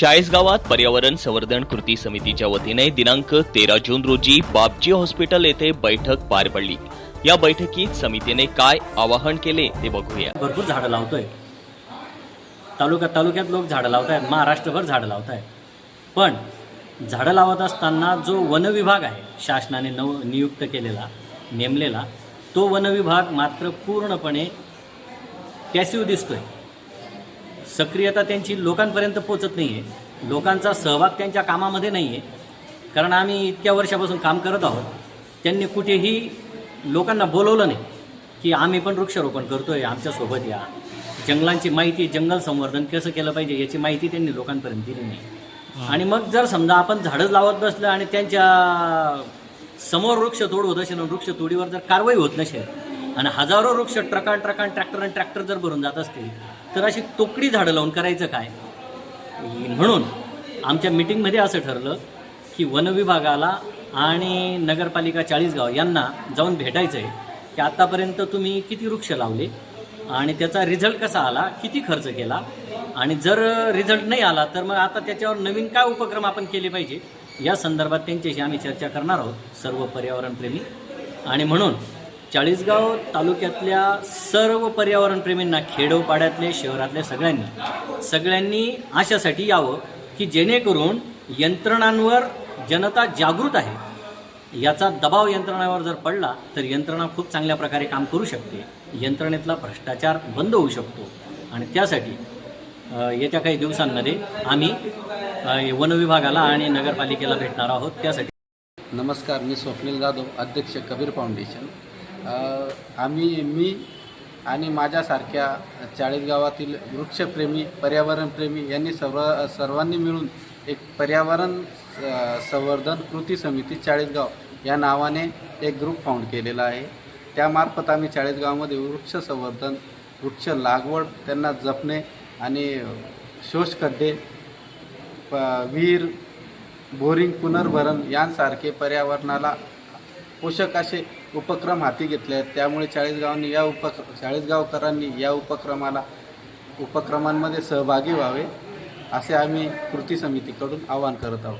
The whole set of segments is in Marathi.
चाळीसगावात पर्यावरण संवर्धन कृती समितीच्या वतीने दिनांक तेरा जून रोजी बापजी हॉस्पिटल येथे बैठक पार पडली. या बैठकीत समितीने काय आवाहन केले ते बघूया. भरपूर झाडं लावतोय. तालुका तालुक्यात लोक झाडं लावत आहेत महाराष्ट्रभर झाडं लावत आहेत पण झाडं लावत असताना जो वनविभाग आहे शासनाने नव नियुक्त केलेला नेमलेला तो वनविभाग मात्र पूर्णपणे पॅसिव्ह दिसतोय. सक्रियता त्यांची लोकांपर्यंत पोचत नाही आहे लोकांचा सहभाग त्यांच्या कामामध्ये नाही आहे कारण आम्ही इतक्या वर्षापासून काम करत आहोत. त्यांनी कुठेही लोकांना बोलवलं नाही की आम्ही पण वृक्षारोपण करतोय आमच्यासोबत या. जंगलांची माहिती जंगल संवर्धन कसं केलं पाहिजे याची माहिती त्यांनी लोकांपर्यंत दिली नाही. आणि मग जर समजा आपण झाडं लावत बसलं आणि त्यांच्यासमोर वृक्ष तोड होत असेल वृक्ष तोडीवर जर कारवाई होत नसेल आणि हजारो वृक्ष ट्रकान ट्रकान ट्रॅक्टर आणि ट्रॅक्टर जर भरून जात असतील तर अशी तोकडी झाडं लावून करायचं काय? म्हणून आमच्या मिटिंगमध्ये असं ठरलं की वनविभागाला आणि नगरपालिका चाळीसगाव यांना जाऊन भेटायचं आहे की आत्तापर्यंत तुम्ही किती वृक्ष लावले आणि त्याचा रिझल्ट कसा आला किती खर्च केला? आणि जर रिझल्ट नाही आला तर मग आता त्याच्यावर नवीन काय उपक्रम आपण केले पाहिजे? या संदर्भात त्यांच्याशी आम्ही चर्चा करणार आहोत सर्व पर्यावरणप्रेमी आणि म्हणून चाळीसगाव तालुक्यातल्या सर्व पर्यावरणप्रेमींना खेडोपाड्यातले शहरातल्या सगळ्यांनी सगळ्यांनी अशासाठी यावं की जेणेकरून यंत्रणांवर जनता जागृत आहे. याचा दबाव यंत्रणावर जर पडला तर यंत्रणा खूप चांगल्या प्रकारे काम करू शकते. यंत्रणेतला भ्रष्टाचार बंद होऊ शकतो. आणि त्यासाठी येत्या काही दिवसांमध्ये आम्ही वनविभागाला आणि नगरपालिकेला भेटणार आहोत. त्यासाठी नमस्कार मी स्वप्नील जाधव अध्यक्ष कबीर फाउंडेशन. आम्ही मी आणि माझ्यासारख्या चाळीस गावातील वृक्षप्रेमी पर्यावरणप्रेमी यांनी सर्व सर्वांनी मिळून एक पर्यावरण संवर्धन कृती समिती चाळीसगाव या नावाने एक ग्रुप फाउंड केलेला आहे. त्यामार्फत आम्ही चाळीसगावमध्ये वृक्ष संवर्धन वृक्ष लागवड त्यांना जपणे आणि शोषखड्डे प विहीर बोरिंग पुनर्भरण यांसारखे पर्यावरणाला पोषक असे उपक्रम हाती घेतले आहेत. त्यामुळे चाळीसगावांनी या उपक्र चाळीसगावकरांनी या उपक्रमाला उपक्रमांमध्ये सहभागी व्हावे असे आम्ही कृती समितीकडून आवाहन करत आहोत.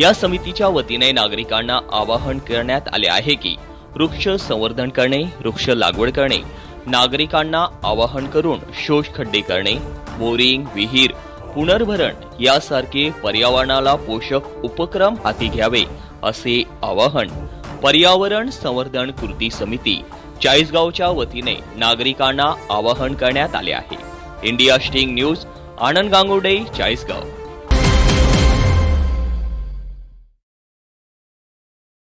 या समितीच्या वतीने नागरिकांना आवाहन करण्यात आले आहे की वृक्ष संवर्धन करणे वृक्ष लागवड करणे नागरिकांना आवाहन करून शोष खड्डे करणे बोरिंग विहीर पुनर्भरण यासारखे पर्यावरणाला पोषक उपक्रम हाती घ्यावे असे आवाहन पर्यावरण संवर्धन कृती समिती चाळीसगावच्या वतीने नागरिकांना आवाहन करण्यात आले आहे. India sting news Anand Gangude Chalisgaon.